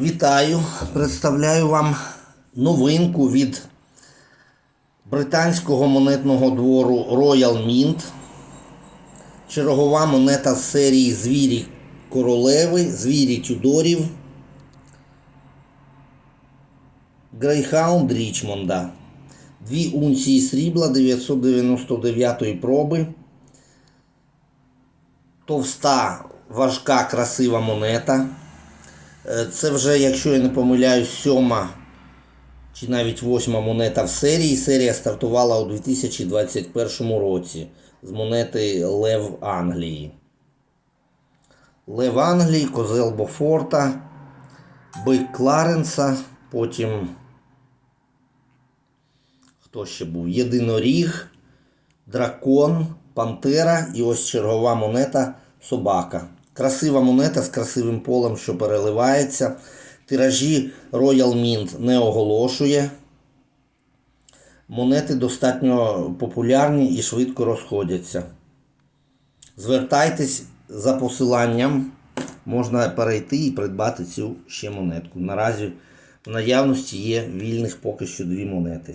Вітаю! Представляю вам новинку від британського монетного двору Royal Mint. Чергова монета з серії Звірі королеви, звірі Тюдорів. Грейхаунд Річмонда. Дві унції срібла 999 проби. Товста, важка, красива монета. Е, Це вже, якщо я не помиляюсь, сьома чи навіть восьма монета в серії. Серія стартувала у 2021 році з монети Лев Англії. Лев Англії, Козел Бофорта, Бик Кларенса, потім. Хто ще був? Єдиноріг, Дракон, Пантера і ось чергова монета Собака. Красива монета з красивим полем, що переливається. Тиражі Royal Mint не оголошує. Монети достатньо популярні і швидко розходяться. Звертайтесь за посиланням. Можна перейти і придбати цю ще монетку. Наразі в наявності є вільних поки що дві монети.